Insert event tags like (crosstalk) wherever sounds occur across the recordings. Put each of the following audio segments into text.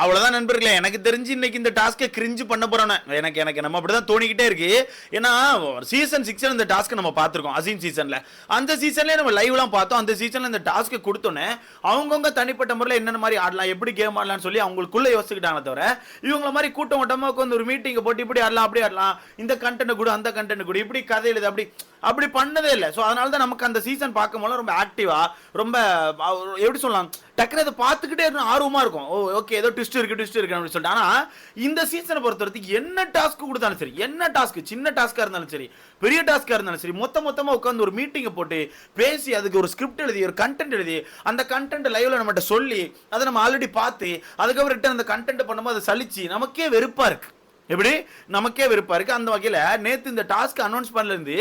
அவ்வளவுதான் நண்பர்களே எனக்கு தெரிஞ்சு இன்னைக்கு இந்த டாஸ்க்கை கிரிஞ்சு பண்ண போறோம் எனக்கு எனக்கு நம்ம அப்படிதான் தோணிக்கிட்டே இருக்கு. ஏன்னா சீசன் சிக்ஸ்ல இந்த டாஸ்க்கை நம்ம பார்த்துருக்கோம் அசீம் சீசன்ல அந்த சீசன்லயே நம்ம லைவ்லாம் பார்த்தோம். அந்த சீசன்ல இந்த டாஸ்க்கை கொடுத்தோன்னே அவங்கவுங்க தனிப்பட்ட முறையில் என்னென்ன மாதிரி ஆடலாம் எப்படி கேம் ஆடலாம்னு சொல்லி அவங்களுக்குள்ள யோசிச்சுக்கிட்டாங்க தவிர இவங்கள மாதிரி கூட்டம் கூட்டமாக உட்காந்து ஒரு மீட்டிங்கை போட்டு இப்படி ஆடலாம் அப்படி ஆடலாம். இந்த கண்டென்ட் கூட அந்த கண்டென்ட் கூட இப்படி கதை எழுது அப்படி அப்படி பண்ணதே இல்லை. ஸோ அதனால தான் நமக்கு அந்த சீசன் பார்க்கும்போது ரொம்ப ஆக்டிவாக ரொம்ப எப்படி சொல்லலாம் டக்குனு அதை பார்த்துக்கிட்டே இருக்கணும் ஆர்வமாக இருக்கும். ஓ ஓகே ஏதோ ட்விஸ்ட் இருக்கு ட்விஸ்ட் இருக்கு அப்படின்னு சொல்லிட்டு. ஆனால் இந்த சீசனை பொறுத்த வரைக்கும் என்ன டாஸ்க் கொடுத்தாலும் சரி என்ன டாஸ்க் சின்ன டாஸ்க்காக இருந்தாலும் சரி பெரிய டாஸ்க்காக இருந்தாலும் சரி மொத்த மொத்தமாக உட்காந்து ஒரு மீட்டிங்கை போட்டு பேசி அதுக்கு ஒரு ஸ்கிரிப்ட் எழுதி ஒரு கண்டென்ட் எழுதி அந்த கண்டென்ட் லைவ்ல நம்மகிட்ட சொல்லி அதை நம்ம ஆல்ரெடி பார்த்து அதுக்கப்புறம் ரிட்டர்ன் அந்த கண்டென்ட் பண்ணும்போது அதை சலிச்சு நமக்கே வெறுப்பாக இருக்குது எப்படி? நமக்கே விருப்பம் இருக்கு. அந்த வகையில் நேற்று இந்த டாஸ்க் அனௌன்ஸ் பண்ணலேருந்து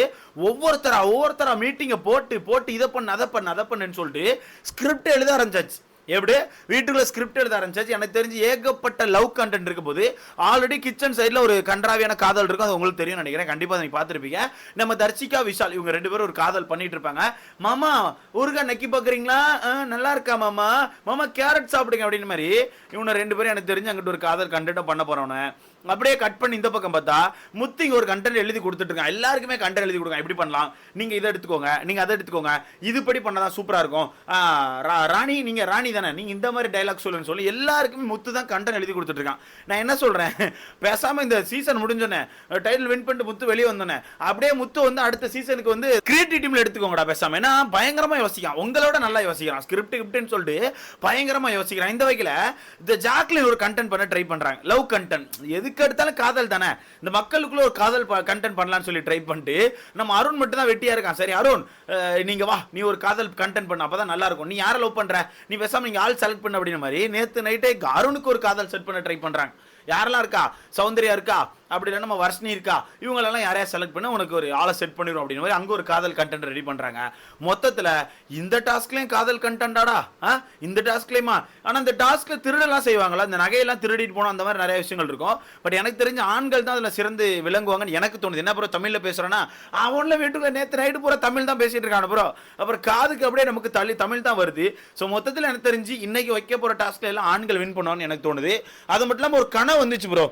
ஒவ்வொருத்தரா ஒவ்வொருத்தரா மீட்டிங்கை போட்டு போட்டு இதை பண்ணு அதை பண்ணு அதை பண்ணுன்னு சொல்லிட்டு ஸ்கிரிப்ட் எழுத ஆரம்பிச்சாச்சு. எப்படி? வீட்டுக்குள்ள ஸ்கிரிப்ட் எழுத ஆரம்பிச்சாச்சு. எனக்கு தெரிஞ்சு ஏகப்பட்ட லவ் கண்டென்ட் இருக்கும் போது ஆல்ரெடி கிச்சன் சைடில் ஒரு கன்றாவியான காதல் இருக்கும். அது உங்களுக்கு தெரியும் நினைக்கிறேன். கண்டிப்பாக நீங்கள் பார்த்துருப்பீங்க. நம்ம தர்ஷிகா விஷால் இவங்க ரெண்டு பேரும் ஒரு காதல் பண்ணிட்டு இருப்பாங்க. மாமா ஊருகா நக்கி பார்க்குறீங்களா நல்லா இருக்கா மாமா. மாமா கேரட் சாப்பிடுங்க அப்படின்னு மாதிரி இவனை ரெண்டு பேரும் எனக்கு தெரிஞ்சு அங்கிட்டு ஒரு காதல் கண்டென்ட்டாக பண்ண போகிறவனே அப்படியே கட் பண்ணி இந்த பக்கம் பார்த்தா முத்து இங்கே ஒரு கண்டென்ட் எழுதி கொடுத்துட்ருக்கேன் எல்லாருக்குமே கண்டென்ட் எழுதி கொடுங்க எப்படி பண்ணலாம். நீங்கள் இதை எடுத்துக்கோங்க. நீங்கள் அதை எடுத்துக்கோங்க. இதுபடி பண்ணதான் சூப்பராக இருக்கும். ராணி நீங்கள் ராணி தானே? நீங்க இந்த மாதிரி டைலாக் சொல்லுன்னு சொல்லி எல்லாருக்குமே முத்து தான் கண்டென்ட் எழுதி கொடுத்துட்ருக்கான் நான் என்ன சொல்கிறேன் (laughs) பேசாமல் இந்த சீசன் முடிஞ்சோன்னே டைட்டில் வின் பண்ணிட்டு முத்து வெளியே வந்தோன்னே அப்படியே முத்து வந்து அடுத்த சீசனுக்கு வந்து கிரியேட்டிவ் டீமில் எடுத்துக்கோங்கடா பேசாமல் ஏன்னா பயங்கரமாக யோசிக்கான். உங்களோட நல்லா யோசிக்கிறான். ஸ்கிரிப்ட் கிரிப்ட்னு சொல்லிட்டு பயங்கரமாக யோசிக்கிறான். இந்த வகையில் இந்த ஜாக்லின் ஒரு கண்டென்ட் பண்ண ட்ரை பண்ணுறாங்க லவ் கண்டென்ட் எது எதுக்கு எடுத்தாலும் காதல் தானே? இந்த மக்களுக்குள்ள ஒரு காதல் கண்டென்ட் பண்ணலாம்னு சொல்லி ட்ரை பண்ணிட்டு நம்ம அருண் மட்டும் தான் வெட்டியா இருக்கான். சரி அருண் நீங்க வா நீ ஒரு காதல் கண்டென்ட் பண்ண அப்பதான் நல்லா இருக்கும். நீ யாரை லவ் பண்ற? நீ பேசாம நீங்க ஆள் செலக்ட் பண்ண அப்படின்ற மாதிரி நேத்து நைட்டே அருணுக்கு ஒரு காதல் செட் பண்ண ட்ரை பண்றாங்க. யாரெல்லாம் இருக்கா? சௌந்தர்யா இருக்கா? அப்படி இல்லைன்னா நம்ம வர்ஷினி இருக்கா? இவங்களெல்லாம் யாரையா செலக்ட் பண்ணி உனக்கு ஒரு ஆளை செட் பண்ணிடும் அப்படின்னு மாதிரி அங்கே ஒரு காதல் கண்டென்ட் ரெடி பண்ணுறாங்க மொத்தத்தில் இந்த டாஸ்க்லேயும் காதல் கண்டென்ட்டாடா ஆ? இந்த டாஸ்க்லேயுமா ஆனால் இந்த டாஸ்க்கில் திருடெல்லாம் செய்வாங்களா? இந்த நகையெல்லாம் திருடிட்டு போனோம் அந்த மாதிரி நிறைய விஷயங்கள் இருக்கும். பட் எனக்கு தெரிஞ்ச ஆண்கள் தான் அதில் சிறந்து விளங்குவாங்கன்னு எனக்கு தோணுது. என்ன ப்ரோ தமிழில் பேசுகிறேன்னா அவனில் வீட்டுக்குள்ள நேற்று நைட்டு பூரா தமிழ் தான் பேசிகிட்டு இருக்கான ப்ரோ அப்புறம் காதுக்கு அப்படியே நமக்கு தள்ளி தமிழ் தான் வருது. ஸோ மொத்தத்தில் எனக்கு தெரிஞ்சு இன்னைக்கு வைக்க போகிற டாஸ்க்ல எல்லாம் ஆண்கள் வின் பண்ணுவான்னு எனக்கு தோணுது. அது மட்டும் இல்லாமல் ஒரு கனவு வந்துச்சு ப்ரோ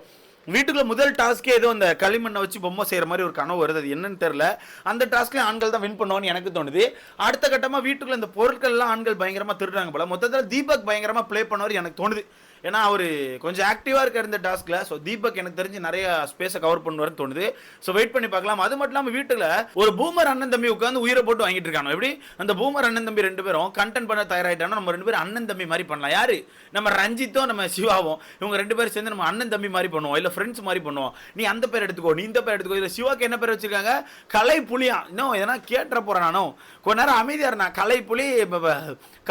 வீட்டுக்குள்ள முதல் டாஸ்க்கே ஏதோ அந்த களிமண்ணை வச்சு பொம்மை செய்கிற மாதிரி ஒரு கனவு வருது. அது என்னன்னு தெரில அந்த டாஸ்க்ல ஆண்கள் தான் வின் பண்ணுவோம்னு எனக்கு தோணுது. அடுத்த கட்டமாக வீட்டுக்குள்ள இந்த பொருட்கள்லாம் ஆண்கள் பயங்கரமாக திருடுறாங்க போல. மொத்தத்தில் தீபக் பயங்கரமாக ப்ளே பண்ணவர் எனக்கு தோணுது. ஏன்னா அவர் கொஞ்சம் ஆக்டிவாக இருக்கார் இந்த டாஸ்கில் ஸோ தீபக் எனக்கு தெரிஞ்சு நிறைய ஸ்பேஸை கவர் பண்ணுவார்னு தோணுது. ஸோ வெயிட் பண்ணி பார்க்கலாம். அது மட்டும் இல்லாமல் வீட்டில் ஒரு பூமர் அண்ணன் தம்பி உட்காந்து உயிரை போட்டு வாங்கிட்டு இருக்காங்க எப்படி? அந்த பூமர் அண்ணன் தம்பி ரெண்டு பேரும் கண்டென்ட் பண்ண தயாராயிட்டாங்கன்னா நம்ம ரெண்டு பேரும் அண்ணன் தம்பி மாதிரி பண்ணலாம். யார்? நம்ம ரஞ்சித்தும் நம்ம சிவாவும் இவங்க ரெண்டு பேரும் சேர்ந்து நம்ம அண்ணன் தம்பி மாதிரி பண்ணுவோம். இல்லை ஃப்ரெண்ட்ஸ் மாதிரி பண்ணுவோம். நீ அந்த பேர் எடுத்துக்கோ நீ இந்த பேர் எடுத்துக்கோ. இல்லை சிவாக்கு என்ன பேர் வச்சிருக்காங்க? கலை புலியா இன்னும் எதனா கேட்டுற போகிறேன் நானும் கொஞ்ச நேரம் அமைதியாக இருந்தா கலை புலி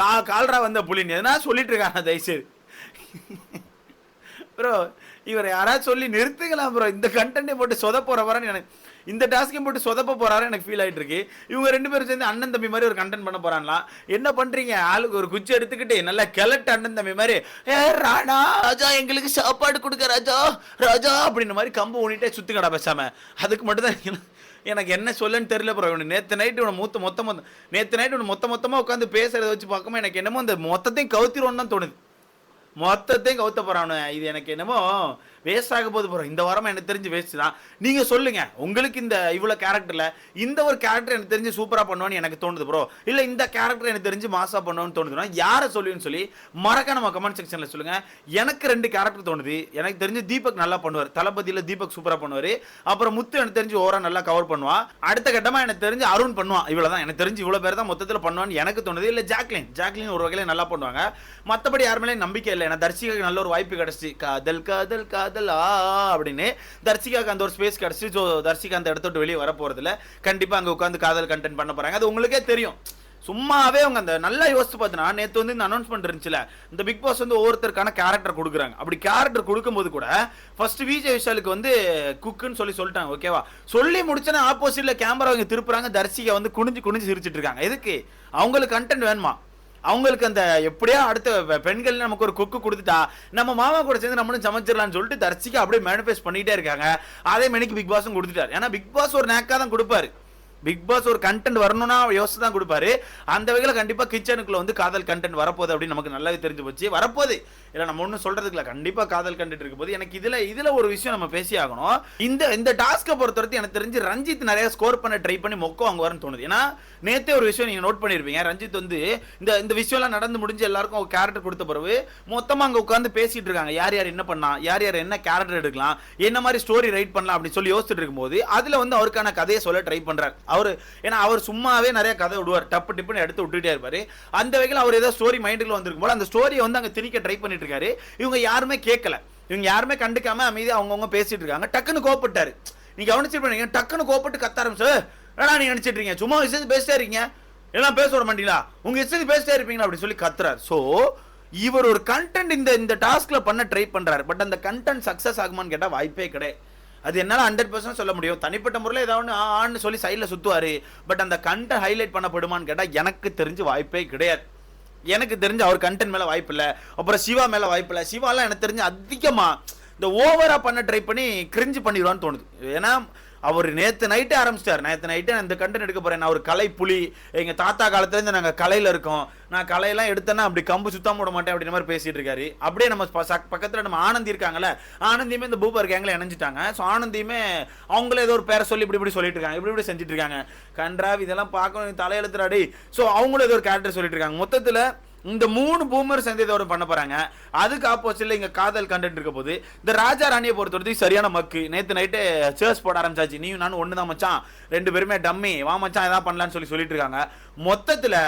கா கால்ரா வந்த புலின்னு. எதனா சொல்லிட்டு இருக்காங்க தயவுசெய்து. ப்ரோ இவர் யாராவது சொல்லி நிறுத்துக்கலாம் ப்ரோ இந்த கண்டென்ட்டை போட்டு சொத போற வரேன்னு எனக்கு இந்த டாஸ்க்கையும் போட்டு சொதப்ப போகிறாரு எனக்கு ஃபீல் ஆகிட்டு இருக்கு இவங்க ரெண்டு பேரும் சேர்ந்து அண்ணன் தம்பி மாதிரி ஒரு கண்டென்ட் பண்ண போகிறான்லாம் என்ன பண்ணுறீங்க ஆளுக்கு ஒரு குச்சி எடுத்துக்கிட்டு நல்லா கிளட்டு அண்ணன் தம்பி மாதிரி ஏ ராணா ராஜா எங்களுக்கு சாப்பாடு கொடுக்க ராஜா ராஜா அப்படின்ற மாதிரி கம்பு ஊனிட்டே சுத்துக்கடா பேசாம. அதுக்கு மட்டும்தான் எனக்கு- என்ன சொல்லன்னு தெரியல ப்ரோ இவனு நேற்று நைட்டு இவனை மூத்த மொத்த மொத்தம் நேற்று நைட்டு இவனை மொத்த மொத்தமாக உட்காந்து பேசுகிறத வச்சு பார்க்கும்போது எனக்கு என்னமோ அந்த மொத்தத்தையும் கவுத்திரோன்னு தான் தோணுது. மொத்தத்தையும் கவுத்த போறானு இது எனக்கு என்னமோ வேஸ்ட் ஆக போது போகிறோம் இந்த வாரம் எனக்கு தெரிஞ்சு வேஸ்ட் தான். நீங்கள் சொல்லுங்க உங்களுக்கு இந்த இவ்வளோ கேரக்டரில் இந்த ஒரு கேரக்டர் எனக்கு தெரிஞ்சு சூப்பராக பண்ணுவான்னு எனக்கு தோணுது ப்ரோ இல்லை இந்த கேரக்டர் எனக்கு தெரிஞ்சு மாசாக பண்ணுவோன்னு தோணுதுன்னா யாரை சொல்லுன்னு சொல்லி மறக்க நம்ம கமெண்ட் செக்ஷனில் சொல்லுங்கள் எனக்கு ரெண்டு கேரக்டர் தோணுது. எனக்கு தெரிஞ்சு தீபக் நல்லா பண்ணுவார். தளபதியில் தீபக் சூப்பராக பண்ணுவார். அப்புறம் முத்து எனக்கு தெரிஞ்சு ஓரா நல்லா கவர் பண்ணுவான் அடுத்த கட்டமாக எனக்கு தெரிஞ்சு அருண் பண்ணுவான் இவ்வளவுதான். எனக்கு தெரிஞ்சு இவ்வளோ பேர் தான் மொத்தத்தில் பண்ணுவான்னு எனக்கு தோணுது. இல்லை ஜாக்லின். ஜாக்லின் ஒரு வகையில் நல்லா பண்ணுவாங்க. மற்றபடி யாருமே நம்பிக்கை இல்லை. ஏன்னா தர்ஷிகாக்கு நல்ல ஒரு வாய்ப்பு கிடைச்சி காதல் காதல் காதல். ஆ அப்படின்னு தர்சிகாக்கு அந்த ஒரு ஸ்பேஸ் கிடச்சி ஸோ தர்சிகா அந்த இடத்த விட்டு வெளியே வர போகிறதில்ல கண்டிப்பாக அங்கே உட்காந்து காதல் கண்டென்ட் பண்ண போகிறாங்க அது உங்களுக்கே தெரியும். சும்மாவே அவங்க அந்த நல்லா யோசிச்சு பார்த்தனா நேற்று வந்து இந்த அனௌன்ஸ்மெண்ட் இருந்துச்சுல இந்த பிக் பாஸ் வந்து ஒவ்வொருத்தருக்கான கேரக்டர் கொடுக்குறாங்க. அப்படி கேரக்டர் கொடுக்கும்போது கூட ஃபர்ஸ்ட் விஜய் விஷாலுக்கு வந்து குக்குன்னு சொல்லி சொல்லிட்டாங்க ஓகேவா சொல்லி முடிச்சோன்னா ஆப்போசிட்ல கேமரா அவங்க திருப்புறாங்க. தர்ஷிகா வந்து குனிஞ்சு குனிஞ்சு சிரிச்சிட்டு இருக்காங்க. எதுக்கு? அவங்களுக்கு கண்டென்ட் வேணுமா? அவங்களுக்கு அந்த எப்படியா அடுத்த பெண்கள் நமக்கு ஒரு குக்கு கொடுத்துட்டா நம்ம மாமா கூட சேர்ந்து நம்மளும் சமைச்சிடலாம்னு சொல்லிட்டு தரிசிக்க அப்படியே மேனிஃபெஸ்ட் பண்ணிட்டே இருக்காங்க. அதே மணிக்கு பிக் பாஸும் கொடுத்துட்டாரு. ஏன்னா பிக் பாஸ் ஒரு நேக்கா தான் கொடுப்பாரு. பிக் பாஸ் ஒரு கண்டென்ட் வரணும்னா யோசிச்சு தான் கொடுப்பாரு. அந்த வகையில் கண்டிப்பாக கிச்சனுக்குள்ள வந்து காதல் கண்டென்ட் வரப்போகுது அப்படின்னு நமக்கு நல்லாவே தெரிஞ்சு போச்சு. வரப்போகுது. இல்லை நம்ம ஒன்றும் சொல்கிறதுக்குல கண்டிப்பாக காதல் கண்டென்ட் இருக்க போது எனக்கு இதில் இதில் ஒரு விஷயம் நம்ம பேசி ஆகணும். இந்த இந்த டாஸ்க்கை பொறுத்தவரைக்கும் எனக்கு தெரிஞ்சு ரஞ்சித் நிறைய ஸ்கோர் பண்ண ட்ரை பண்ணி மொக்க வரும்னு தோணுது. ஏன்னா நேற்றே ஒரு விஷயம் நீங்கள் நோட் பண்ணியிருப்பீங்க ரஞ்சித் வந்து இந்த இந்த விஷயம்லாம் நடந்து முடிஞ்சு எல்லாருக்கும் ஒரு கேரக்டர் கொடுத்த பிறகு மொத்தமாக அங்கே உட்காந்து பேசிகிட்டு இருக்காங்க. யார் யார் என்ன பண்ணலாம் யார் யார் என்ன கேரக்டர் எடுக்கலாம் என்ன மாதிரி ஸ்டோரி ரைட் பண்ணலாம் அப்படின்னு சொல்லி யோசிச்சுட்டு இருக்கும்போது அதில் வந்து அவருக்கான கதையை சொல்ல ட்ரை பண்ணுறாரு அவர் ஏன்னா அவர் சும்மாவே நிறைய கதை விடுவார். டப்பு டிப்புன்னு எடுத்து விட்டுட்டே இருப்பார். அந்த வகையில் அவர் ஏதோ ஸ்டோரி மைண்டுக்குள்ள வந்திருக்கும் போல அந்த ஸ்டோரியை வந்து அங்கே திணிக்க ட்ரை பண்ணிட்டு இருக்காரு இவங்க யாருமே கேட்கல. இவங்க யாருமே கண்டுக்காம அமைதி அவங்கவுங்க பேசிட்டு இருக்காங்க. டக்குன்னு கோவப்பட்டாரு. நீங்க கவனிச்சிருப்பீங்க டக்குன்னு கோவப்பட்டு கத்த ஆரம்பிச்சு ஏன்னா நீங்க நினைச்சிட்டு இருக்கீங்க? சும்மா விஷயத்து பேசிட்டே இருக்கீங்க. எல்லாம் பேச விட மாட்டீங்களா? உங்க இஷ்டத்துக்கு பேசிட்டே இருப்பீங்களா? அப்படின்னு சொல்லி கத்துறாரு. ஸோ இவர் ஒரு கண்டென்ட் இந்த இந்த டாஸ்க்ல பண்ண ட்ரை பண்றாரு. பட் அந்த கண்டென்ட் சக்சஸ் ஆகுமான்னு கேட்டால் வாய்ப்பே கிடையாது. அது என்னால் ஹண்ட்ரட் பர்சன்ட் சொல்ல முடியும். தனிப்பட்ட முறையில் ஏதாவது ஒன்று ஆன்னு சொல்லி சைடில் சுற்றுவார் பட் அந்த கண்டென்ட் ஹைலைட் பண்ணப்படுமான்னு கேட்டால் எனக்கு தெரிஞ்சு வாய்ப்பே கிடையாது. எனக்கு தெரிஞ்சு அவர் கண்டென்ட் மேலே வாய்ப்பு இல்லை. அப்புறம் சிவா மேலே வாய்ப்பு இல்லை. சிவாலாம் எனக்கு தெரிஞ்சு அதிகமாக இந்த ஓவராக பண்ண ட்ரை பண்ணி கிரிஞ்சு பண்ணிடுவான்னு தோணுது. ஏன்னா அவர் நேற்று நைட்டே ஆரம்பிச்சிட்டார். நேற்று நைட்டே நான் இந்த கண்டென்ட் எடுக்க போகிறேன் நான் ஒரு கலை புலி. எங்கள் தாத்தா காலத்துலேருந்து நாங்கள் கலையில் இருக்கோம். நான் கலையெல்லாம் எடுத்தேன்னா அப்படி கம்பு சுத்தம் போட மாட்டேன் அப்படின்ற மாதிரி பேசிகிட்டு இருக்காரு. அப்படியே நம்ம பக்கத்தில் நம்ம ஆனந்தி இருக்காங்களே ஆனந்தியுமே இந்த பூபர் கேங்கில் இணைஞ்சிட்டாங்க. ஸோ ஆனந்தியுமே அவங்களே ஏதோ ஒரு பேரை சொல்லி இப்படி இப்படி சொல்லிட்டு இருக்காங்க. இப்படி இப்படி செஞ்சுட்டு இருக்காங்க. கன்றாவ் இதெல்லாம் பார்க்கணும் தலையெழுத்துறாடி ஸோ அவங்களும் ஏதோ ஒரு கேரக்டர் சொல்லிட்டு இருக்காங்க. மொத்தத்தில் இந்த மூணு பூமர் சேர்ந்து பண்ண போறாங்க. அதுக்கு ஆப்போசிட்ல இங்க காதல் கண்டென்ட் இருக்க போது இந்த ராஜா ராணியை பொறுத்த வரைக்கும் சரியான மக்கு நேத்து நைட்டு சேர்ஸ் போட ஆரம்பிச்சாச்சு. நீயும் நானும் ஒன்று தான் மச்சான். ரெண்டு பேருமே டம்மி வா மச்சான் எதாவது பண்ணலான்னு சொல்லி சொல்லிட்டு இருக்காங்க. மொத்தத்தில்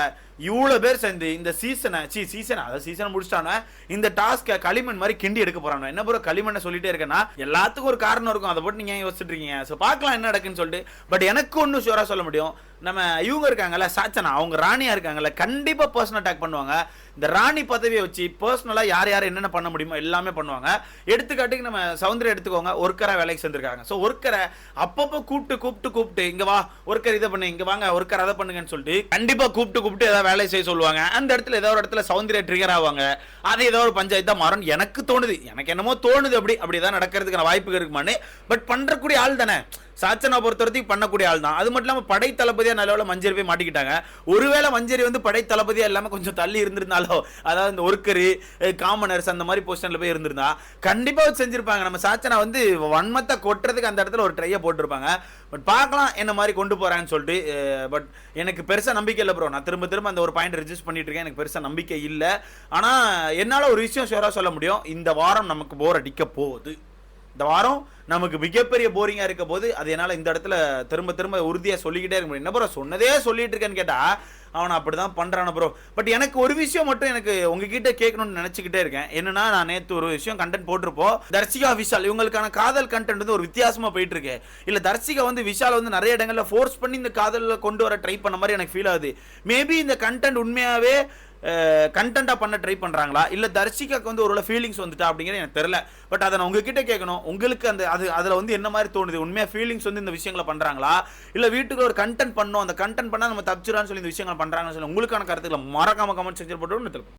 இவ்வளோ பேர் சேர்ந்து இந்த சீசனை சி சீசனை அதாவது சீசனை முடிச்சிட்டானே இந்த டாஸ்க்கை களிமண் மாதிரி கிண்டி எடுக்க போறாங்க என்ன ப்ரோ களிமண்ணை சொல்லிட்டே இருக்கேன்னா எல்லாத்துக்கும் ஒரு காரணம் இருக்கும். அதை போட்டு நீங்க ஏன் யோசிச்சுட்டு இருக்கீங்க? ஸோ பார்க்கலாம் என்ன நடக்குன்னு சொல்லிட்டு. பட் எனக்கு ஒன்றும் ஷூரா சொல்ல முடியும். நம்ம இவங்க இருக்காங்கல்ல சாச்சனா அவங்க ராணியா இருக்காங்கல்ல கண்டிப்பா பர்சனல் அட்டாக் பண்ணுவாங்க. இந்த ராணி பதவியை வச்சு பர்சனலா யார் யார் என்னென்ன பண்ண முடியுமோ எல்லாமே பண்ணுவாங்க. எடுத்துக்காட்டுக்கு நம்ம சவுந்தரம் எடுத்துக்கோங்க ஒர்க்கரா வேலைக்கு சேர்ந்துருக்காங்க ஸோ ஒர்க்கரை அப்பப்போ கூப்பிட்டு கூப்பிட்டு கூப்பிட்டு இங்க வா ஒர்க்கர் இதை பண்ணு இங்க வாங்க ஒர்க்கர் அதை பண்ணுங்கன்னு சொல்லிட்டு கண்டிப்பா கூப்பிட்டு கூப்பிட்டு ஏதாவது வேலை செய்ய சொல்லுவாங்க. அந்த இடத்துல ஏதோ ஒரு இடத்துல சவுந்தரிய ட்ரிகர் ஆவாங்க. அது ஏதோ ஒரு பஞ்சாயத்து தான் மாறும் எனக்கு தோணுது. எனக்கு என்னமோ தோணுது அப்படி அப்படிதான் நடக்கிறதுக்கான வாய்ப்புகள் இருக்குமானு பட் பண்றக்கூடிய ஆள் தானே. சாச்சனை பொறுத்த வரைக்கும் பண்ணக்கூடிய ஆள் தான். அது மட்டும் இல்லாமல் படை தளபதியாக நல்ல மஞ்சரி போய் மாட்டிக்கிட்டாங்க. ஒருவேளை மஞ்சரி வந்து படை தளபதியாக இல்லாமல் கொஞ்சம் தள்ளி இருந்திருந்தாலோ அதாவது இந்த ஒர்க்கரு காமனர்ஸ் அந்த மாதிரி பொசிஷனில் போய் இருந்திருந்தா கண்டிப்பாக செஞ்சுருப்பாங்க. நம்ம சாச்சனா வந்து வன்மத்தை கொட்டுறதுக்கு அந்த இடத்துல ஒரு ட்ரையை போட்டிருப்பாங்க. பட் பார்க்கலாம் என்ன மாதிரி கொண்டு போறாங்கன்னு சொல்லிட்டு பட் எனக்கு பெருசாக நம்பிக்கை இல்லை ப்ரோ நான் திரும்ப திரும்ப அந்த ஒரு பாயிண்ட் ரெஜிஸ்ட் பண்ணிட்டு இருக்கேன். எனக்கு பெருசாக நம்பிக்கை இல்லை. ஆனால் என்னால் ஒரு விஷயம் ஷோராக சொல்ல முடியும். இந்த வாரம் நமக்கு போர் அடிக்க போகுது. இந்த வாரம் நமக்கு மிகப்பெரிய போரிங்காக இருக்க போது அது என்னால் இந்த இடத்துல திரும்ப திரும்ப உறுதியாக சொல்லிக்கிட்டே இருக்க முடியும். என்ன ப்ரோ சொன்னதே சொல்லிட்டு இருக்கேன்னு கேட்டால் அவன் அப்படிதான் பண்ணுறான ப்ரோ பட் எனக்கு ஒரு விஷயம் மட்டும் எனக்கு உங்ககிட்ட கேட்கணும்னு நினச்சிக்கிட்டே இருக்கேன். என்னன்னா நான் நேற்று ஒரு விஷயம் கண்டென்ட் போட்டிருப்போம். தர்சிகா விஷால் இவங்களுக்கான காதல் கண்டென்ட் வந்து ஒரு வித்தியாசமாக போயிட்டு இருக்கு இல்லை தர்சிகா வந்து விஷால் வந்து நிறைய இடங்களில் ஃபோர்ஸ் பண்ணி இந்த காதலில் கொண்டு வர ட்ரை பண்ண மாதிரி எனக்கு ஃபீல் ஆகுது. மேபி இந்த கண்டென்ட் உண்மையாகவே கண்டென்ட்டாக பண்ண ட்ரை பண்ணுறாங்களா இல்லை தர்ஷிகாக்கு வந்து ஒரு ஃபீலிங்ஸ் வந்துட்டா அப்படிங்கிறது எனக்கு தெரில பட் அதை நான் உங்ககிட்ட கேட்கணும். உங்களுக்கு அந்த அது அதில் வந்து என்ன மாதிரி தோணுது? உண்மையாக ஃபீலிங்ஸ் வந்து இந்த விஷயங்களை பண்ணுறாங்களா இல்லை வீட்டுக்கு ஒரு கண்டென்ட் பண்ணோம் அந்த கண்டென்ட் பண்ணால் நம்ம தப்பிச்சிடான்னு சொல்லி இந்த விஷயங்களை பண்ணுறாங்கன்னு சொல்லி உங்களுக்கான கருத்துக்களை மறக்காம கமெண்ட் செஞ்சு போட்டு